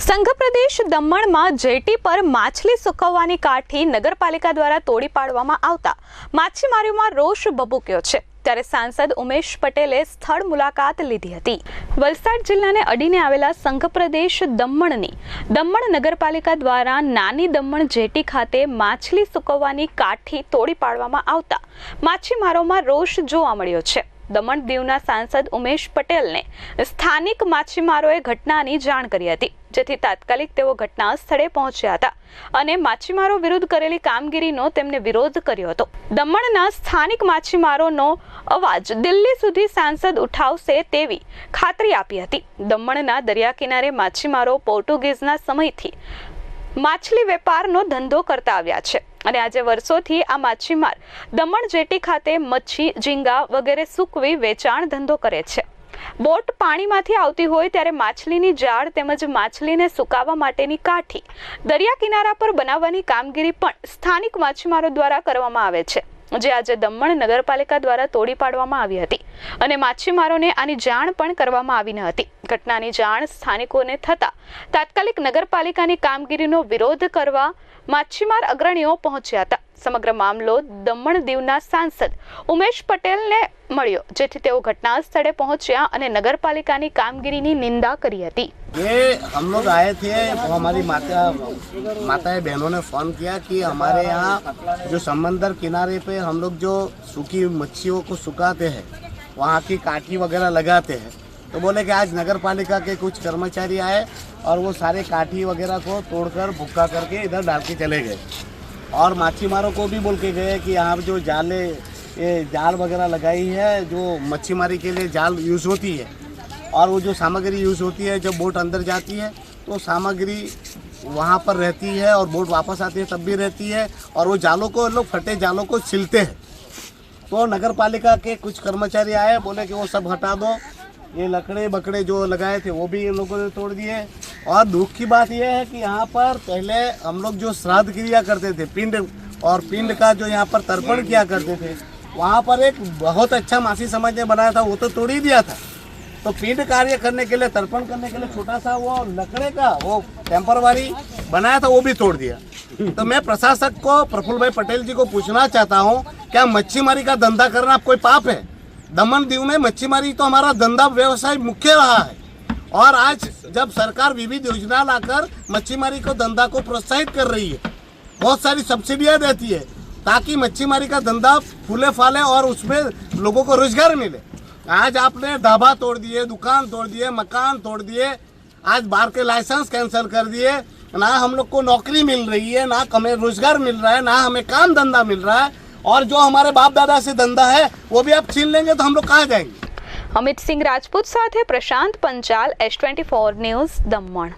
સંઘ પ્રદેશ દમણમાં જેટી પર માછલી સુકવવાની કાઠી નગરપાલિકા દ્વારા તોડી પાડવામાં આવતા માછીમારીઓમાં રોષ ભભૂક્યો છે. ત્યારે સાંસદ ઉમેશ પટેલે સ્થળ મુલાકાત લીધી હતી. વલસાડ જિલ્લાને અડીને આવેલા સંઘ પ્રદેશ દમણની દમણ નગરપાલિકા દ્વારા નાની દમણ જેટી ખાતે માછલી સુકવવાની કાઠી તોડી પાડવામાં આવતા માછીમારોમાં રોષ જોવા મળ્યો છે. દમણ દીવના સાંસદ ઉમેશ પટેલને સ્થાનિક માછીમારોએ ઘટનાની જાણ કરી હતી, જેથી તાત્કાલિક તેઓ ઘટના સ્થળે પહોંચ્યા હતા અને માછીમારો વિરુદ્ધ કરેલી કામગીરીનો તેમને વિરોધ કર્યો હતો. દમણના સ્થાનિક માછીમારોનો અવાજ દિલ્હી સુધી સાંસદ ઉઠાવશે તેવી ખાતરી આપી હતી. દમણના દરિયા કિનારે માછીમારો પોર્ટુગીઝના સમયથી માછલી વેપારનો ધંધો કરતા આવ્યા છે. અને આજે વર્ષોથી આ માછીમાર દમણ જેટી ખાતે મચ્છી, ઝીંગા વગેરે સૂકવી, વેચાણ ધંધો કરે છે. બોટ પાણીમાંથી આવતી હોય ત્યારે માછલીની જાળ તેમજ માછલીને સુકાવવા માટેની કાઠી દરિયા કિનારા પર બનાવવાની કામગીરી પણ સ્થાનિક માછીમારો દ્વારા કરવામાં આવે છે. જે આજે દમણ નગરપાલિકા દ્વારા તોડી પાડવામાં આવી હતી. અને માછીમારોને આની જાણ પણ કરવામાં આવી ન હતી. ઘટનાની જાણ સ્થાનિકોને થતા તાત્કાલિક નગરપાલિકાની કામગીરીનો વિરોધ કરવા માછીમાર અગ્રણીઓ પહોંચ્યા હતા. સમગ્ર મામલો દમણ દીવના સાંસદ ઉમેશ પટેલને મળ્યો, જેથી તેઓ ઘટના સ્થળે પહોંચ્યા અને નગરપાલિકાની કામગીરીની નિંદા કરી હતી. ये हम लोग आए थे, वो हमारी माता माता बहनों ने फ़ोन किया कि हमारे यहाँ जो समंदर किनारे पे हम लोग जो सूखी मच्छियों को सुखाते हैं, वहाँ की काठी वगैरह लगाते हैं। तो बोले कि आज नगर पालिका के कुछ कर्मचारी आए और वो सारे काठी वगैरह को तोड़कर भुक्का करके इधर डाल के चले गए। और माछीमारों को भी बोल के गए कि यहाँ जो जाले, ये जाल वगैरह लगाई है, जो मच्छी मारी के लिए जाल यूज़ होती है और वो जो सामग्री यूज़ होती है, जब बोट अंदर जाती है तो सामग्री वहाँ पर रहती है और बोट वापस आती है, तब भी रहती है और वो जालों को, लोग फटे जालों को सिलते हैं। तो नगर पालिका के कुछ कर्मचारी आए, बोले कि वो सब हटा दो। ये लकड़े बकड़े जो लगाए थे, वो भी इन लोगों ने तोड़ दिए। और दुख की बात यह है कि यहाँ पर पहले हम लोग जो श्राद्ध क्रिया करते थे, पिंड और पिंड का जो यहाँ पर तर्पण किया करते थे, वहाँ पर एक बहुत अच्छा मासी समाज ने बनाया था, वो तो तोड़ ही दिया था। तो पिंड कार्य करने के लिए, तर्पण करने के लिए छोटा सा वो लकड़े का वो टेम्परवारी बनाया था, वो भी तोड़ दिया। तो मैं प्रशासक को, प्रफुल्ल भाई पटेल जी को पूछना चाहता हूँ, क्या मच्छी मारी का धंधा करना कोई पाप है? दमन दीव में मच्छी मारी तो हमारा धंधा व्यवसाय मुख्य रहा है। और आज जब सरकार विविध योजना लाकर मच्छी मारी को, धंधा को प्रोत्साहित कर रही है, बहुत सारी सब्सिडियाँ देती है, ताकि मच्छी मारी का धंधा फूले फाले और उसमें लोगों को रोज़गार मिले। आज आपने ढाबा तोड़ दिए दुकान तोड़ दिए मकान तोड़ दिए आज बाहर के लाइसेंस कैंसिल कर दिए ना हम लोग को नौकरी मिल रही है ना हमें रोजगार मिल रहा है ना हमें काम धंधा मिल रहा है और जो हमारे बाप दादा से धंधा है वो भी आप छीन लेंगे तो हम लोग कहाँ जाएंगे અમિત સિંહ રાજપૂત સાથે Prashant Panchal S twenty four news Daman